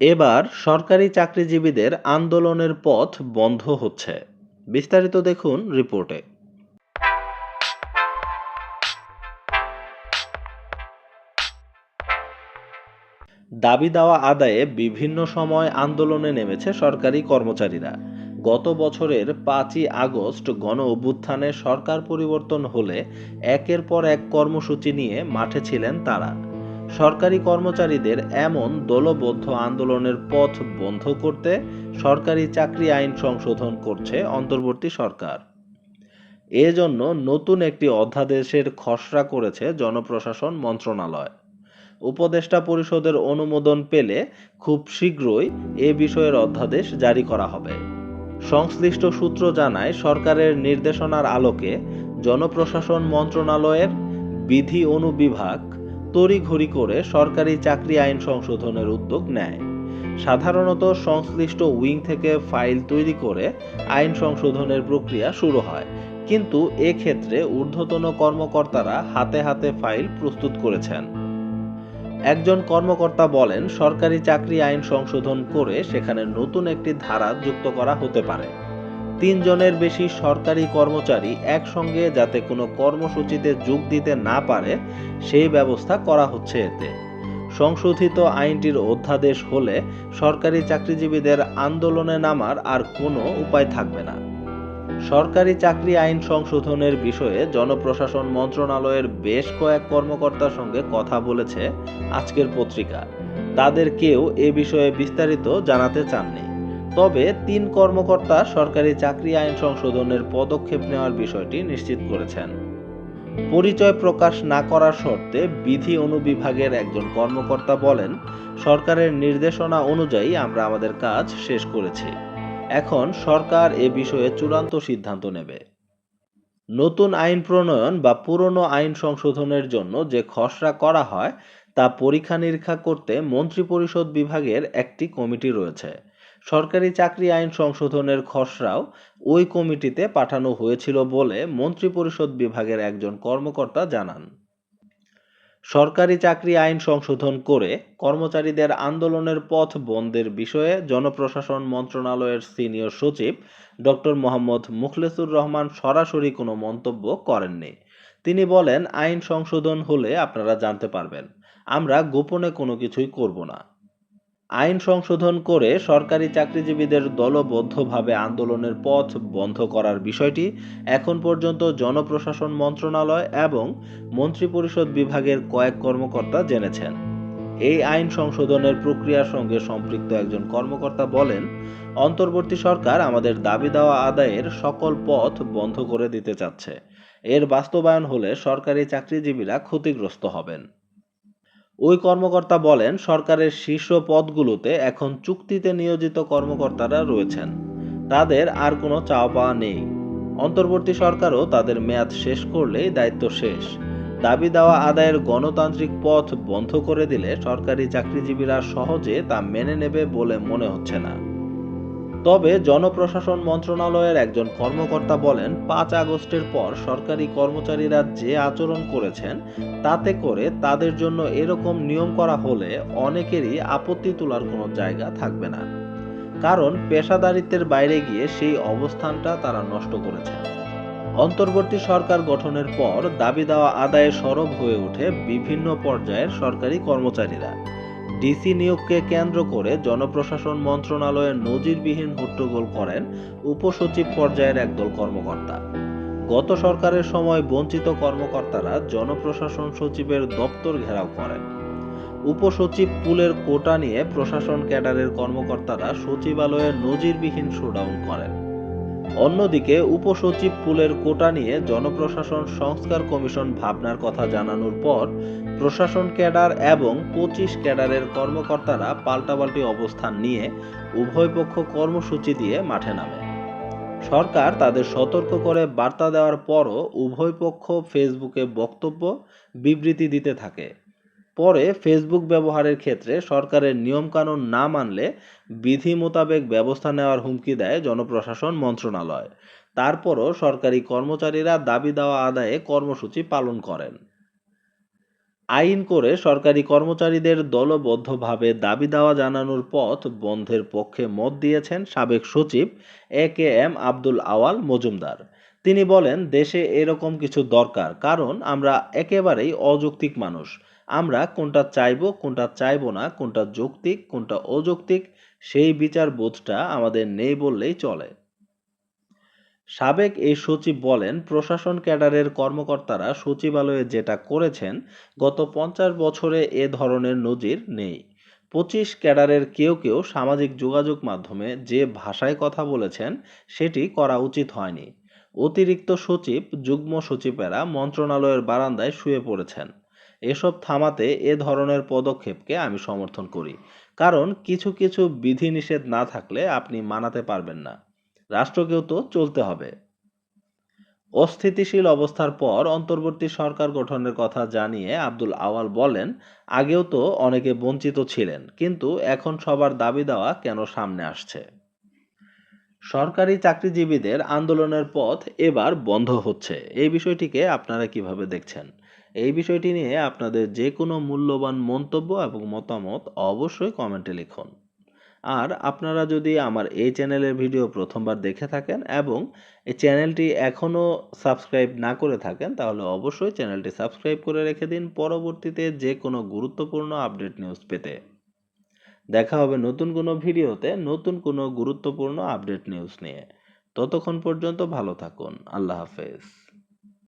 এবার সরকারি চাকরিজীবীদের আন্দোলনের পথ বন্ধ হচ্ছে। বিস্তারিত দেখুন রিপোর্টে। দাবি দেওয়া আদায়ে বিভিন্ন সময় আন্দোলনে নেমেছে সরকারি কর্মচারীরা। গত বছরের পাঁচই আগস্ট গণ অভ্যুত্থানে সরকার পরিবর্তন হলে একের পর এক কর্মসূচি নিয়ে মাঠে ছিলেন তারা। সরকারি কর্মচারীদের এমন দলবদ্ধ আন্দোলনের পথ বন্ধ করতে সরকারি চাকরি আইন সংশোধন করছে অন্তর্বর্তী সরকার। এজন্য নতুন একটি অধ্যাদেশের খসড়া করেছে জনপ্রশাসন মন্ত্রণালয়। উপদেষ্টা পরিষদের অনুমোদন পেলে খুব শীঘ্রই এ বিষয়ের অধ্যাদেশ জারি করা হবে। সংশ্লিষ্ট সূত্র জানায়, সরকারের নির্দেশনার আলোকে জনপ্রশাসন মন্ত্রণালয়ের বিধি অনুবিভাগ তড়িঘড়ি করে সরকারি চাকরি আইন সংশোধনের উদ্যোগ নেয়। সাধারণত সংশ্লিষ্ট উইং থেকে ফাইল তৈরি করে আইন সংশোধনের প্রক্রিয়া শুরু হয়। কিন্তু এক্ষেত্রে ঊর্ধ্বতন কর্মকর্তারা হাতে হাতে ফাইল প্রস্তুত করেছেন। একজন কর্মকর্তা বলেন, সরকারি চাকরি আইন সংশোধন করে সেখানে নতুন একটি ধারা যুক্ত করা হতে পারে। তিনজনের বেশি সরকারি কর্মচারী একসঙ্গে যাতে কোনো কর্মসূচিতে যোগ দিতে না পারে, সেই ব্যবস্থা করা হচ্ছে এতে। সংশোধিত আইনটির অধ্যাদেশ হলে সরকারি চাকরিজীবীদের আন্দোলনে নামার আর কোনো উপায় থাকবে না। সরকারি চাকরি আইন সংশোধনের বিষয়ে জনপ্রশাসন মন্ত্রণালয়ের বেশ কয়েক কর্মকর্তার সঙ্গে কথা বলেছে আজকের পত্রিকা। তাদের কেউ এ বিষয়ে বিস্তারিত জানাতে চাননি। তবে তিন কর্মকর্তা সরকারি চাকরি আইন সংশোধনের পদক্ষেপ নেওয়ার বিষয়টি নিশ্চিত করেছেন। পরিচয় প্রকাশ না করার শর্তে বিধি অনুবিভাগের একজন কর্মকর্তা বলেন, সরকারের নির্দেশনা অনুযায়ী আমরা আমাদের কাজ শেষ করেছি। এখন সরকার এ বিষয়ে চূড়ান্ত সিদ্ধান্ত নেবে। নতুন আইন প্রণয়ন বা পুরনো আইন সংশোধনের জন্য যে খসড়া করা হয়, তা পরীক্ষা নিরীক্ষা করতে মন্ত্রিপরিষদ বিভাগের একটি কমিটি রয়েছে। সরকারি চাকরি আইন সংশোধনের খসড়াও ওই কমিটিতে পাঠানো হয়েছিল বলে মন্ত্রিপরিষদ বিভাগের একজন কর্মকর্তা জানান। সরকারি চাকরি আইন সংশোধন করে কর্মচারীদের আন্দোলনের পথ বন্ধের বিষয়ে জনপ্রশাসন মন্ত্রণালয়ের সিনিয়র সচিব ডক্টর মোহাম্মদ মুখলেসুর রহমান সরাসরি কোনো মন্তব্য করেননি। তিনি বলেন, আইন সংশোধন হলে আপনারা জানতে পারবেন। আমরা গোপনে কোনো কিছুই করব না। আইন সংশোধন করে সরকারি চাকরিজীবীদের দলবদ্ধভাবে আন্দোলনের পথ বন্ধ করার বিষয়টি এখন পর্যন্ত জনপ্রশাসন মন্ত্রণালয় এবং মন্ত্রিপরিষদ বিভাগের কয়েক কর্মকর্তা জেনেছেন। এই আইন সংশোধনের প্রক্রিয়ার সঙ্গে সম্পৃক্ত একজন কর্মকর্তা বলেন, অন্তর্বর্তী সরকার আমাদের দাবি দেওয়া আদায়ের সকল পথ বন্ধ করে দিতে চাচ্ছে। এর বাস্তবায়ন হলে সরকারি চাকরিজীবীরা ক্ষতিগ্রস্ত হবেন। ওই কর্মকর্তা বলেন, সরকারের শীর্ষ পদগুলোতে এখন চুক্তিতে নিয়োজিত কর্মকর্তারা রয়েছেন। তাদের আর কোনো চাওয়া পাওয়া নেই। অন্তর্বর্তী সরকারও তাদের মেয়াদ শেষ করলেই দায়িত্ব শেষ। দাবি দেওয়া আদায়ের গণতান্ত্রিক পথ বন্ধ করে দিলে সরকারি চাকরিজীবীরা সহজে তা মেনে নেবে বলে মনে হচ্ছে না। তবে জনপ্রশাসন মন্ত্রণালয়ের একজন কর্মকর্তা বলেন, পাঁচ আগস্টের পর সরকারি কর্মচারীরা যে আচরণ করেছেন, তাতে করে তাদের জন্য এরকম নিয়ম করা হলে অনেকেরই আপত্তি তোলার কোনো জায়গা থাকবে না। কারণ পেশাদারিত্বের বাইরে গিয়ে সেই অবস্থানটা তারা নষ্ট করেছে। অন্তর্বর্তী সরকার গঠনের পর দাবি দেওয়া আদায়ে সরব হয়ে ওঠে বিভিন্ন পর্যায়ের সরকারি কর্মচারীরা। ডিসি নিয়োগকে কেন্দ্র করে জনপ্রশাসন মন্ত্রণালয়ের নজিরবিহীন হট্টগোল করেন উপসচিব পর্যায়ের একদল কর্মকর্তা। গত সরকারের সময় বঞ্চিত কর্মকর্তারা জনপ্রশাসন সচিবের দপ্তর ঘেরাও করেন। উপসচিব পুলের কোটা নিয়ে প্রশাসন ক্যাডারের কর্মকর্তারা সচিবালয়ে নজিরবিহীন শোডাউন করেন। অন্যদিকে উপসচিব পুলের কোটা নিয়ে জনপ্রশাসন সংস্কার কমিশন ভাবনার কথা জানানোর পর প্রশাসন ক্যাডার এবং পঁচিশ ক্যাডারের কর্মকর্তারা পাল্টাপাল্টি অবস্থান নিয়ে উভয় পক্ষ কর্মসূচি দিয়ে মাঠে নামে। সরকার তাদের সতর্ক করে বার্তা দেওয়ার পরও উভয় পক্ষ ফেসবুকে বক্তব্য, বিবৃতি দিতে থাকে। পরে ফেসবুক ব্যবহারের ক্ষেত্রে সরকারের নিয়মকানুন না মানলে বিধি মোতাবেক ব্যবস্থা নেওয়ার হুমকি দেয় জনপ্রশাসন মন্ত্রণালয়। তারপরও সরকারি কর্মচারীরা দাবি দেওয়া আদায়ে কর্মসূচি পালন করেন। আইন করে সরকারি কর্মচারীদের দলবদ্ধভাবে দাবি দাওয়া জানানোর পথ বন্ধের পক্ষে মত দিয়েছেন সাবেক সচিব A K M Abdul Awal Majumder. তিনি বলেন, দেশে এরকম কিছু দরকার, কারণ আমরা একেবারেই অযৌক্তিক মানুষ। আমরা কোনটা চাইব, কোনটা চাইব না, কোনটা যৌক্তিক, কোনটা অযৌক্তিক, সেই বিচার বোধটা আমাদের নেই বললেই চলে। সাবেক এই সচিব বলেন, প্রশাসন ক্যাডারের কর্মকর্তারা সচিবালয়ে যেটা করেছেন, গত পঞ্চাশ বছরে এ ধরনের নজির নেই। পঁচিশ ক্যাডারের কেউ কেউ সামাজিক যোগাযোগ মাধ্যমে যে ভাষায় কথা বলেছেন, সেটি করা উচিত হয়নি। অতিরিক্ত সচিব, যুগ্ম সচিবেরা মন্ত্রণালয়ের বারান্দায় শুয়ে পড়েছেন। এসব থামাতে এ ধরনের পদক্ষেপকে আমি সমর্থন করি। কারণ কিছু কিছু বিধিনিষেধ না থাকলে আপনি মানাতে পারবেন না। রাষ্ট্রকেও তো চলতে হবে। অস্থিতিশীল অবস্থার পর অন্তর্বর্তী সরকার গঠনের কথা জানিয়ে আব্দুল আওয়াল বলেন, আগেও তো অনেকে বঞ্চিত ছিলেন, কিন্তু এখন সবার দাবি দেওয়া কেন সামনে আসছে? সরকারি চাকরিজীবীদের আন্দোলনের পথ এবার বন্ধ হচ্ছে। এই বিষয়টিকে আপনারা কীভাবে দেখছেন? এই বিষয়টি নিয়ে আপনাদের যে কোনো মূল্যবান মন্তব্য এবং মতামত অবশ্যই কমেন্টে লিখুন। আর আপনারা যদি আমার এই চ্যানেলের ভিডিও প্রথমবার দেখে থাকেন এবং এই চ্যানেলটি এখনও সাবস্ক্রাইব না করে থাকেন, তাহলে অবশ্যই চ্যানেলটি সাবস্ক্রাইব করে রেখে দিন। পরবর্তীতে যে কোনো গুরুত্বপূর্ণ আপডেট নিউজ পেতে। দেখা হবে নতুন কোনো ভিডিওতে নতুন কোনো গুরুত্বপূর্ণ আপডেট নিউজ নিয়ে। ততক্ষণ পর্যন্ত ভালো থাকুন। আল্লাহ হাফেজ।